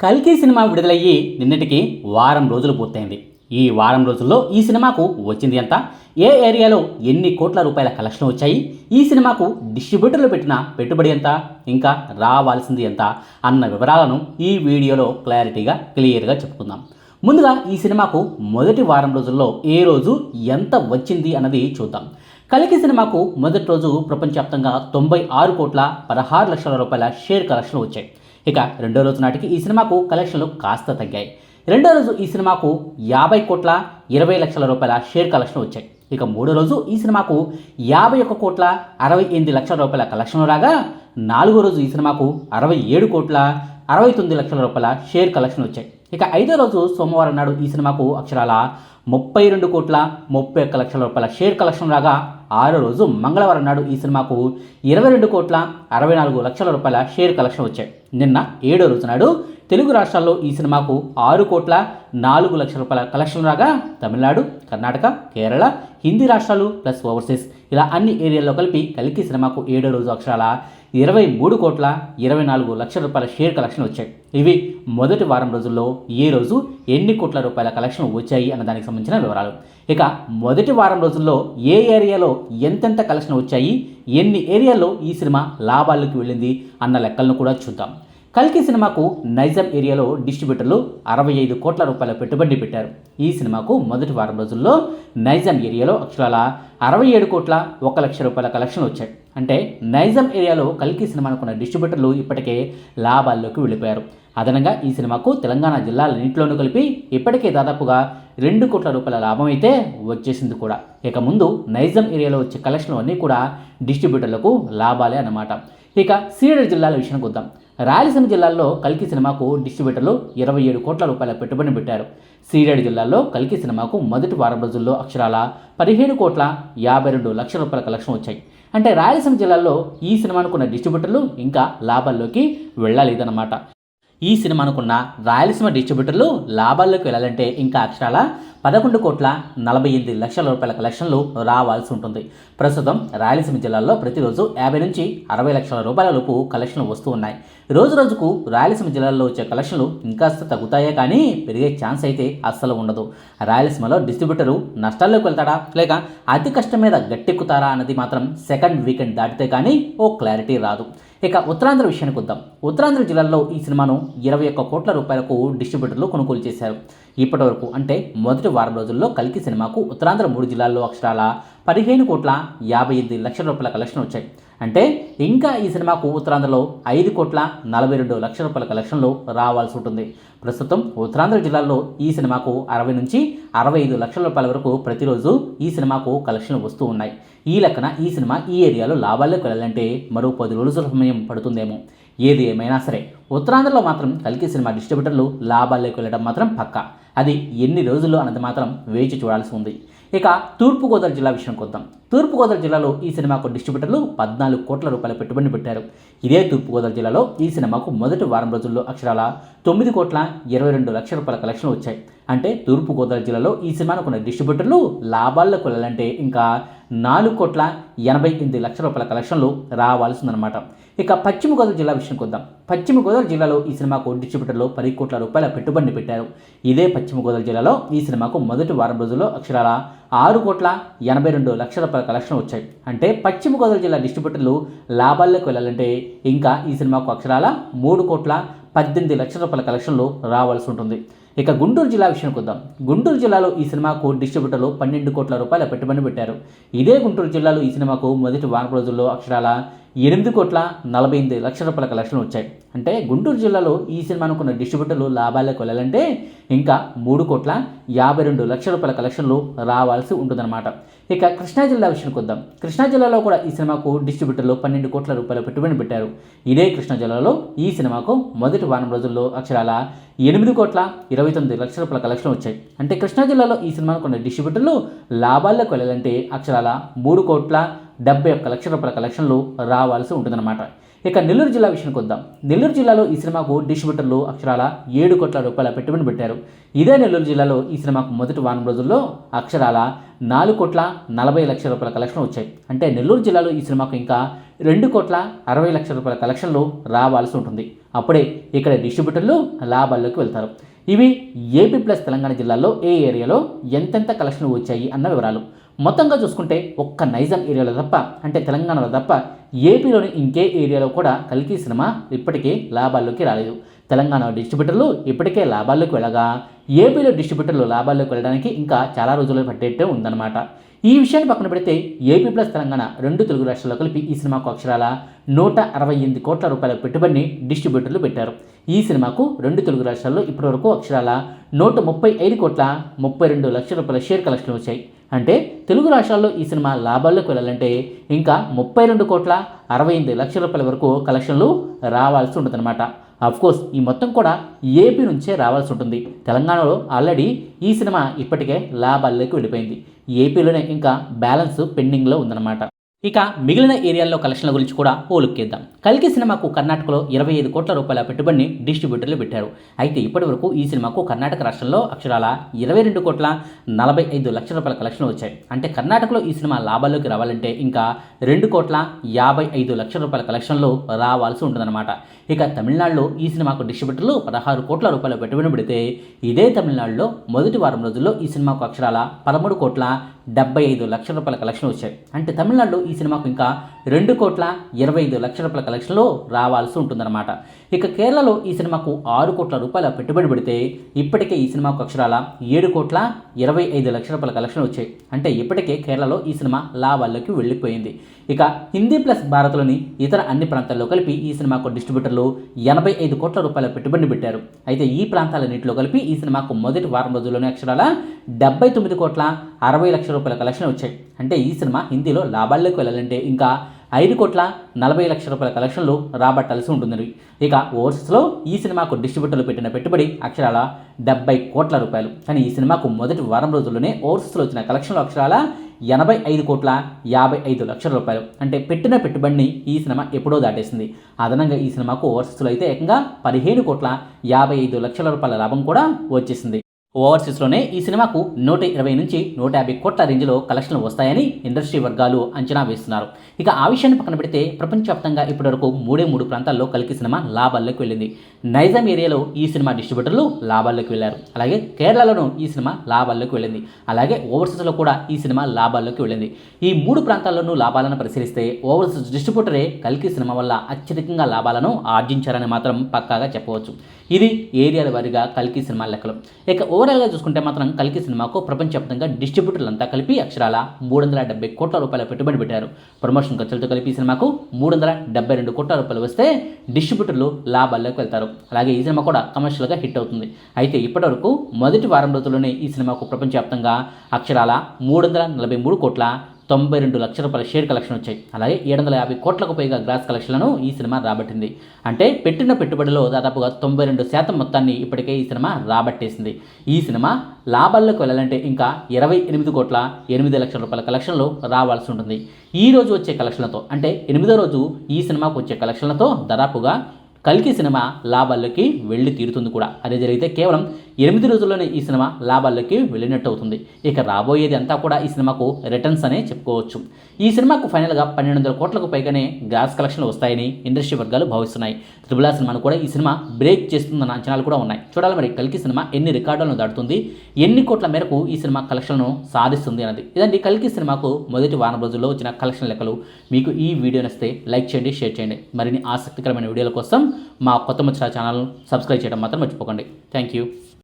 కల్కి సినిమా విడుదలయ్యి నిన్నటికి వారం రోజులు పూర్తయింది. ఈ వారం రోజుల్లో ఈ సినిమాకు వచ్చింది ఎంత? ఏ ఏరియాలో ఎన్ని కోట్ల రూపాయల కలెక్షన్ వచ్చాయి? ఈ సినిమాకు డిస్ట్రిబ్యూటర్లు పెట్టిన పెట్టుబడి ఎంత? ఇంకా రావాల్సింది ఎంత? అన్న వివరాలను ఈ వీడియోలో క్లారిటీగా క్లియర్గా చెప్పుకుందాం. ముందుగా ఈ సినిమాకు మొదటి వారం రోజుల్లో ఏ రోజు ఎంత వచ్చింది అన్నది చూద్దాం. కలికి సినిమాకు మొదటి రోజు ప్రపంచవ్యాప్తంగా తొంభై ఆరు కోట్ల పదహారు లక్షల రూపాయల షేర్ కలెక్షన్లు వచ్చాయి. ఇక రెండో రోజు నాటికి ఈ సినిమాకు కలెక్షన్లు కాస్త తగ్గాయి. రెండో రోజు ఈ సినిమాకు యాభై కోట్ల ఇరవై లక్షల రూపాయల షేర్ కలెక్షన్ వచ్చాయి. ఇక మూడో రోజు ఈ సినిమాకు యాభై ఒక్క కోట్ల అరవై ఎనిమిది లక్షల రూపాయల కలెక్షన్ రాగా నాలుగో రోజు ఈ సినిమాకు అరవై ఏడు కోట్ల అరవై తొమ్మిది లక్షల రూపాయల షేర్ కలెక్షన్ వచ్చాయి. ఇక ఐదో రోజు సోమవారం నాడు ఈ సినిమాకు అక్షరాల ముప్పై రెండు కోట్ల ముప్పై ఒక్క లక్షల రూపాయల షేర్ కలెక్షన్ రాగా ఆరో రోజు మంగళవారం నాడు ఈ సినిమాకు ఇరవై రెండు కోట్ల అరవై నాలుగు లక్షల రూపాయల షేర్ కలెక్షన్ వచ్చాయి. నిన్న ఏడో రోజు నాడు తెలుగు రాష్ట్రాల్లో ఈ సినిమాకు ఆరు కోట్ల నాలుగు లక్షల రూపాయల కలెక్షన్ రాగా తమిళనాడు కర్ణాటక కేరళ హిందీ రాష్ట్రాలు ప్లస్ ఓవర్సీస్ ఇలా అన్ని ఏరియాల్లో కలిపి కలికి సినిమాకు ఏడో రోజు అక్షరాల ఇరవై మూడు కోట్ల ఇరవై నాలుగు లక్షల రూపాయల షేర్ కలెక్షన్ వచ్చాయి. ఇవి మొదటి వారం రోజుల్లో ఏ రోజు ఎన్ని కోట్ల రూపాయల కలెక్షన్ వచ్చాయి అన్న దానికి సంబంధించిన వివరాలు. ఇక మొదటి వారం రోజుల్లో ఏ ఏరియాలో ఎంతెంత కలెక్షన్ వచ్చాయి ఎన్ని ఏరియాల్లో ఈ సినిమా లాభాల్లోకి వెళ్ళింది అన్న లెక్కలను కూడా చూద్దాం. కల్కి సినిమాకు నైజాం ఏరియాలో డిస్ట్రిబ్యూటర్లు అరవై ఐదు కోట్ల రూపాయల పెట్టుబడి పెట్టారు. ఈ సినిమాకు మొదటి వారం రోజుల్లో నైజాం ఏరియాలో అక్షరాల అరవై ఏడు కోట్ల ఒక లక్ష రూపాయల కలెక్షన్ వచ్చాయి. అంటే నైజాం ఏరియాలో కల్కి సినిమాను కొన్న డిస్ట్రిబ్యూటర్లు ఇప్పటికే లాభాల్లోకి వెళ్ళిపోయారు. అదనంగా ఈ సినిమాకు తెలంగాణ జిల్లాలన్నింటిలోనూ కలిపి ఇప్పటికే దాదాపుగా రెండు కోట్ల రూపాయల లాభం అయితే వచ్చేసింది కూడా. ఇక ముందు నైజాం ఏరియాలో వచ్చే కలెక్షన్లు అన్నీ కూడా డిస్ట్రిబ్యూటర్లకు లాభాలే అన్నమాట. ఇక సీడెడ్ జిల్లాల విషయానికి వద్దాం. రాయలసీమ జిల్లాల్లో కల్కి సినిమాకు డిస్ట్రిబ్యూటర్లు ఇరవై ఏడు కోట్ల రూపాయల పెట్టుబడి పెట్టారు. సీడెడ్ జిల్లాలో కల్కి సినిమాకు మొదటి వారం రోజుల్లో అక్షరాల పదిహేడు కోట్ల యాభై రెండు లక్షల రూపాయల కలెక్షన్ వచ్చాయి. అంటే రాయలసీమ జిల్లాలో ఈ సినిమానుకున్న డిస్ట్రిబ్యూటర్లు ఇంకా లాభాల్లోకి వెళ్ళలేదన్నమాట. ఈ సినిమానుకున్న రాయలసీమ డిస్ట్రిబ్యూటర్లు లాభాల్లోకి వెళ్ళాలంటే ఇంకా అక్షరాల పదకొండు కోట్ల నలభై ఎనిమిది లక్షల రూపాయల కలెక్షన్లు రావాల్సి ఉంటుంది. ప్రస్తుతం రాయలసీమ జిల్లాలో ప్రతిరోజు యాభై నుంచి అరవై లక్షల రూపాయల లోపు కలెక్షన్లు వస్తూ ఉన్నాయి. రోజు రోజుకు రాయలసీమ జిల్లాలో వచ్చే కలెక్షన్లు ఇంకాస్త తగ్గుతాయే కానీ పెరిగే ఛాన్స్ అయితే అస్సలు ఉండదు. రాయలసీమలో డిస్ట్రిబ్యూటరు నష్టాల్లోకి వెళ్తాడా? లేక అతి కష్టం మీద గట్టెక్కుతారా అన్నది మాత్రం సెకండ్ వీకెండ్ దాటితే కానీ ఓ క్లారిటీ రాదు. ఇక ఉత్తరాంధ్ర విషయానికి వద్దాం. ఉత్తరాంధ్ర జిల్లాలో ఈ సినిమాను ఇరవై ఒక్క కోట్ల రూపాయలకు డిస్ట్రిబ్యూటర్లు కొనుగోలు చేశారు. ఇప్పటి వరకు అంటే మొదటి వారం రోజుల్లో కలికి సినిమాకు ఉత్తరాంధ్ర మూడు జిల్లాల్లో అక్షరాల పదిహేను కోట్ల యాభై ఎనిమిది లక్షల రూపాయల కలెక్షన్ వచ్చాయి. అంటే ఇంకా ఈ సినిమాకు ఉత్తరాంధ్రలో ఐదు కోట్ల నలభై రెండు లక్షల రూపాయల కలెక్షన్లు రావాల్సి ఉంటుంది. ప్రస్తుతం ఉత్తరాంధ్ర జిల్లాలో ఈ సినిమాకు అరవై నుంచి అరవై ఐదు లక్షల రూపాయల వరకు ప్రతిరోజు ఈ సినిమాకు కలెక్షన్లు వస్తూ ఉన్నాయి. ఈ లెక్కన ఈ సినిమా ఈ ఏరియాలో లాభాల్లోకి వెళ్ళాలంటే మరో పది రోజుల సమయం పడుతుందేమో. ఏది ఏమైనా సరే ఉత్తరాంధ్రలో మాత్రం కలికి సినిమా డిస్ట్రిబ్యూటర్లు లాభాల్లోకి వెళ్ళడం మాత్రం పక్కా. అది ఎన్ని రోజుల్లో అన్నది మాత్రం వేచి చూడాల్సి ఉంది. ఇక తూర్పుగోదావరి జిల్లా విషయానికి వద్దాం. తూర్పుగోదావరి జిల్లాలో ఈ సినిమాకు డిస్ట్రిబ్యూటర్లు పద్నాలుగు కోట్ల రూపాయల పెట్టుబడి పెట్టారు. ఇదే తూర్పుగోదావరి జిల్లాలో ఈ సినిమాకు మొదటి వారం రోజుల్లో అక్షరాల తొమ్మిది కోట్ల ఇరవై రెండు లక్షల రూపాయల కలెక్షన్లు వచ్చాయి. అంటే తూర్పుగోదావరి జిల్లాలో ఈ సినిమాను కొన్న డిస్ట్రిబ్యూటర్లు లాభాల్లోకి వెళ్ళాలంటే ఇంకా నాలుగు కోట్ల ఎనభై ఎనిమిది లక్షల రూపాయల కలెక్షన్లు రావాల్సిందనమాట ఇక పశ్చిమ గోదావరి జిల్లా విషయం కొద్దాం పశ్చిమ గోదావరి జిల్లాలో ఈ సినిమాకు డిస్ట్రిబ్యూటర్లు పది కోట్ల రూపాయల పెట్టుబడిని పెట్టారు. ఇదే పశ్చిమ గోదావరి జిల్లాలో ఈ సినిమాకు మొదటి వారం రోజుల్లో అక్షరాల ఆరు కోట్ల ఎనభై రెండు లక్షల రూపాయల కలెక్షన్ వచ్చాయి. అంటే పశ్చిమ గోదావరి జిల్లా డిస్ట్రిబ్యూటర్లు లాభాల్లోకి వెళ్ళాలంటే ఇంకా ఈ సినిమాకు అక్షరాల మూడు కోట్ల పద్దెనిమిది లక్షల రూపాయల కలెక్షన్లు రావాల్సి ఉంటుంది. ఇక గుంటూరు జిల్లా విషయానికి వద్దాం గుంటూరు జిల్లాలో ఈ సినిమాకు డిస్ట్రిబ్యూటర్లు పన్నెండు కోట్ల రూపాయల పెట్టుబడి పెట్టారు. ఇదే గుంటూరు జిల్లాలో ఈ సినిమాకు మొదటి వారం రోజుల్లో అక్షరాల ఎనిమిది కోట్ల నలభై ఎనిమిది లక్షల రూపాయల కలెక్షన్లు వచ్చాయి. అంటే గుంటూరు జిల్లాలో ఈ సినిమాను కొన్న డిస్ట్రిబ్యూటర్లు లాభాలకు వెళ్ళాలంటే ఇంకా మూడు కోట్ల యాభై రెండు లక్షల రూపాయల కలెక్షన్లు రావాల్సి ఉంటుందన్నమాట. ఇక కృష్ణా జిల్లా విషయానికి వద్దాం. కృష్ణా జిల్లాలో కూడా ఈ సినిమాకు డిస్ట్రిబ్యూటర్లు పన్నెండు కోట్ల రూపాయల పెట్టుబడి పెట్టారు. ఇదే కృష్ణా జిల్లాలో ఈ సినిమాకు మొదటి వారం రోజుల్లో అక్షరాల ఎనిమిది కోట్ల ఇరవై తొమ్మిది లక్షల రూపాయల కలెక్షన్ వచ్చాయి. అంటే కృష్ణా జిల్లాలో ఈ సినిమాను కొన్న డిస్ట్రిబ్యూటర్లు లాభాల్లోకి వెళ్ళాలంటే అక్షరాల మూడు కోట్ల డెబ్బై ఒక్క లక్షల రూపాయల కలెక్షన్లు రావాల్సి ఉంటుందన్నమాట. ఇక నెల్లూరు జిల్లా విషయానికి వద్దాం. నెల్లూరు జిల్లాలో ఈ సినిమాకు డిస్ట్రిబ్యూటర్లు అక్షరాల ఏడు కోట్ల రూపాయల పెట్టుబడి పెట్టారు. ఇదే నెల్లూరు జిల్లాలో ఈ సినిమాకు మొదటి వారం రోజుల్లో అక్షరాల నాలుగు కోట్ల నలభై లక్షల రూపాయల కలెక్షన్ వచ్చాయి. అంటే నెల్లూరు జిల్లాలో ఈ సినిమాకు ఇంకా రెండు కోట్ల అరవై లక్షల రూపాయల కలెక్షన్లు రావాల్సి ఉంటుంది. అప్పుడే ఇక్కడ డిస్ట్రిబ్యూటర్లు లాభాల్లోకి వెళ్తారు. ఇవి ఏపీ ప్లస్ తెలంగాణ జిల్లాలో ఏ ఏరియాలో ఎంతెంత కలెక్షన్లు వచ్చాయి అన్న వివరాలు. మొత్తంగా చూసుకుంటే ఒక్క నైజాం ఏరియాలో తప్ప అంటే తెలంగాణలో తప్ప ఏపీలోని ఇంకే ఏరియాలో కూడా కల్కి సినిమా ఇప్పటికే లాభాల్లోకి రాలేదు. తెలంగాణ డిస్ట్రిబ్యూటర్లు ఇప్పటికే లాభాల్లోకి వెళ్ళగా ఏపీలో డిస్ట్రిబ్యూటర్లు లాభాల్లోకి వెళ్ళడానికి ఇంకా చాలా రోజులు పట్టేట్టే ఉందన్నమాట. ఈ విషయాన్ని పక్కన పెడితే ఏపీ ప్లస్ తెలంగాణ రెండు తెలుగు రాష్ట్రాల్లో కలిపి ఈ సినిమాకు అక్షరాల నూట అరవై ఎనిమిది కోట్ల రూపాయల పెట్టుబడిని డిస్ట్రిబ్యూటర్లు పెట్టారు. ఈ సినిమాకు రెండు తెలుగు రాష్ట్రాల్లో ఇప్పటివరకు అక్షరాల నూట ముప్పై ఐదు కోట్ల ముప్పై రెండు లక్షల రూపాయల షేర్ కలెక్షన్లు వచ్చాయి. అంటే తెలుగు రాష్ట్రాల్లో ఈ సినిమా లాభాల్లోకి వెళ్ళాలంటే ఇంకా ముప్పై రెండు కోట్ల అరవై ఎనిమిది లక్షల రూపాయల వరకు కలెక్షన్లు రావాల్సి ఉంటుందన్నమాట. కోర్స్ ఈ మొత్తం కూడా ఏపీ నుంచే రావాల్సి ఉంటుంది. తెలంగాణలో ఆల్రెడీ ఈ సినిమా ఇప్పటికే లాభాల్లోకి వెళ్ళిపోయింది. ఏపీలోనే ఇంకా బ్యాలెన్స్ పెండింగ్లో ఉందన్నమాట. ఇక మిగిలిన ఏరియాల్లో కలెక్షన్ల గురించి కూడా ఓ లుక్ ఇద్దాం కల్కి సినిమాకు కర్ణాటకలో ఇరవై ఐదు కోట్ల రూపాయల పెట్టుబడిని డిస్ట్రిబ్యూటర్లు పెట్టారు. అయితే ఇప్పటి వరకు ఈ సినిమాకు కర్ణాటక రాష్ట్రంలో అక్షరాల ఇరవై రెండు కోట్ల నలభై ఐదు లక్షల రూపాయల కలెక్షన్లు వచ్చాయి. అంటే కర్ణాటకలో ఈ సినిమా లాభాల్లోకి రావాలంటే ఇంకా రెండు కోట్ల యాభై ఐదు లక్షల రూపాయల కలెక్షన్లు రావాల్సి ఉంటుందన్నమాట. ఇక తమిళనాడులో ఈ సినిమాకు డిస్ట్రిబ్యూటర్లు పదహారు కోట్ల రూపాయల పెట్టుబడి పెడితే ఇదే తమిళనాడులో మొదటి వారం రోజుల్లో ఈ సినిమాకు అక్షరాల పదమూడు కోట్ల డెబ్బై ఐదు లక్షల రూపాయల కలెక్షన్ వచ్చాయి. అంటే తమిళనాడులో ఈ సినిమాకు ఇంకా రెండు కోట్ల ఇరవై ఐదు లక్షల రూపాయల కలెక్షన్లో రావాల్సి ఉంటుందన్నమాట. ఇక కేరళలో ఈ సినిమాకు ఆరు కోట్ల రూపాయల పెట్టుబడి పెడితే ఇప్పటికే ఈ సినిమాకు అక్షరాల ఏడు కోట్ల ఇరవై ఐదు లక్షల రూపాయల కలెక్షన్ వచ్చాయి. అంటే ఇప్పటికే కేరళలో ఈ సినిమా లాభాల్లోకి వెళ్ళిపోయింది. ఇక హిందీ ప్లస్ భారత్లోని ఇతర అన్ని ప్రాంతాల్లో కలిపి ఈ సినిమాకు డిస్ట్రిబ్యూటర్లు ఎనభై ఐదు కోట్ల రూపాయల పెట్టుబడిని పెట్టారు. అయితే ఈ ప్రాంతాలన్నింటిలో కలిపి ఈ సినిమాకు మొదటి వారం రోజుల్లోనే అక్షరాల డెబ్బై తొమ్మిది కోట్ల అరవై లక్షల రూపాయల కలెక్షన్ వచ్చాయి. అంటే ఈ సినిమా హిందీలో లాభాల్లోకి వెళ్ళాలంటే ఇంకా ఐదు కోట్ల నలభై లక్షల రూపాయల కలెక్షన్లు రాబట్టాల్సి ఉంటుంది ఇక ఓవర్సీస్లో ఈ సినిమాకు డిస్ట్రిబ్యూటర్లు పెట్టిన పెట్టుబడి అక్షరాల డెబ్బై కోట్ల రూపాయలు. కానీ ఈ సినిమాకు మొదటి వారం రోజుల్లోనే ఓవర్సీస్లో వచ్చిన కలెక్షన్లు అక్షరాల ఎనభై ఐదు కోట్ల యాభై ఐదు లక్షల రూపాయలు. అంటే పెట్టిన పెట్టుబడిని ఈ సినిమా ఎప్పుడో దాటేసింది. అదనంగా ఈ సినిమాకు ఓవర్సీస్లో అయితే ఏకంగా పదిహేను కోట్ల యాభై ఐదు లక్షల రూపాయల లాభం కూడా వచ్చేసింది. ఓవర్సీస్లోనే ఈ సినిమాకు నూట ఇరవై నుంచి నూట యాభై కోట్ల రేంజ్లో కలెక్షన్లు వస్తాయని ఇండస్ట్రీ వర్గాలు అంచనా వేస్తున్నారు. ఇక ఆ విషయాన్ని పక్కన పెడితే ప్రపంచవ్యాప్తంగా ఇప్పటివరకు మూడే మూడు ప్రాంతాల్లో కలికి సినిమా లాభాల్లోకి వెళ్ళింది. నైజాం ఏరియాలో ఈ సినిమా డిస్ట్రిబ్యూటర్లు లాభాల్లోకి వెళ్ళారు. అలాగే కేరళలోనూ ఈ సినిమా లాభాల్లోకి వెళ్ళింది. అలాగే ఓవర్సీస్లో కూడా ఈ సినిమా లాభాల్లోకి వెళ్ళింది. ఈ మూడు ప్రాంతాల్లోనూ లాభాలను పరిశీలిస్తే ఓవర్సీస్ డిస్ట్రిబ్యూటరే కల్కి సినిమా వల్ల అత్యధికంగా లాభాలను ఆర్జించారని మాత్రం పక్కాగా చెప్పవచ్చు. ఇది ఏరియాల వారీగా కల్కి సినిమా లెక్కలు. ఇక ఓవరాల్గా చూసుకుంటే మాత్రం కల్కి సినిమాకు ప్రపంచవ్యాప్తంగా డిస్ట్రిబ్యూటర్లు అంతా కలిపి అక్షరాల మూడు వందల డెబ్బై కోట్ల రూపాయల పెట్టుబడి పెట్టారు. ప్రమోషన్ ఖర్చులతో కలిపి సినిమాకు మూడు వందల డెబ్బై రెండు కోట్ల రూపాయలు వస్తే డిస్ట్రిబ్యూటర్లు లాభాల్లోకి వెళ్తారు. అలాగే ఈ సినిమా కూడా కమర్షియల్గా హిట్ అవుతుంది. అయితే ఇప్పటివరకు మొదటి వారం రోజుల్లోనే ఈ సినిమాకు ప్రపంచవ్యాప్తంగా అక్షరాల మూడు వందల నలభై మూడు కోట్ల తొంభై రెండు లక్షల రూపాయల షేర్ కలెక్షన్ వచ్చాయి. అలాగే ఏడు వందల యాభై కోట్లకు పైగా గ్రాస్ కలెక్షన్లను ఈ సినిమా రాబట్టింది. అంటే పెట్టిన పెట్టుబడిలో దాదాపుగా తొంభై రెండు శాతం మొత్తాన్ని ఇప్పటికే ఈ సినిమా రాబట్టేసింది. ఈ సినిమా లాభాల్లోకి వెళ్ళాలంటే ఇంకా ఇరవై ఎనిమిది కోట్ల ఎనిమిది లక్షల రూపాయల కలెక్షన్లు రావాల్సి ఉంటుంది. ఈ రోజు వచ్చే కలెక్షన్లతో అంటే ఎనిమిదో రోజు ఈ సినిమాకు వచ్చే కలెక్షన్లతో దాదాపుగా కల్కి సినిమా లాభాల్లోకి వెళ్ళి తీరుతుంది కూడా. అదే జరిగితే కేవలం ఎనిమిది రోజుల్లోనే ఈ సినిమా లాభాల్లోకి వెళ్ళినట్టు అవుతుంది ఇక రాబోయేది అంతా కూడా ఈ సినిమాకు రిటర్న్స్ అనే చెప్పుకోవచ్చు. ఈ సినిమాకు ఫైనల్గా పన్నెండు వందల కోట్లకు పైగానే గ్రాస్ కలెక్షన్లు వస్తాయని ఇండస్ట్రీ వర్గాలు భావిస్తున్నాయి. త్రిబులా సినిమాను కూడా ఈ సినిమా బ్రేక్ చేస్తుందన్న అంచనాలు కూడా ఉన్నాయి. చూడాలి మరి కల్కి సినిమా ఎన్ని రికార్డులను దాటుతుంది ఎన్ని కోట్ల మేరకు ఈ సినిమా కలెక్షన్లను సాధిస్తుంది అన్నది. ఇదండి కల్కి సినిమాకు మొదటి వారం రోజుల్లో వచ్చిన కలెక్షన్ లెక్కలు. మీకు ఈ వీడియో నచ్చితే లైక్ చేయండి షేర్ చేయండి. మరిన్ని ఆసక్తికరమైన వీడియోల కోసం మా కొత్త మచ్చిన ఛానల్ సబ్స్క్రైబ్ చేయడం మాత్రం మర్చిపోకండి. Thank you.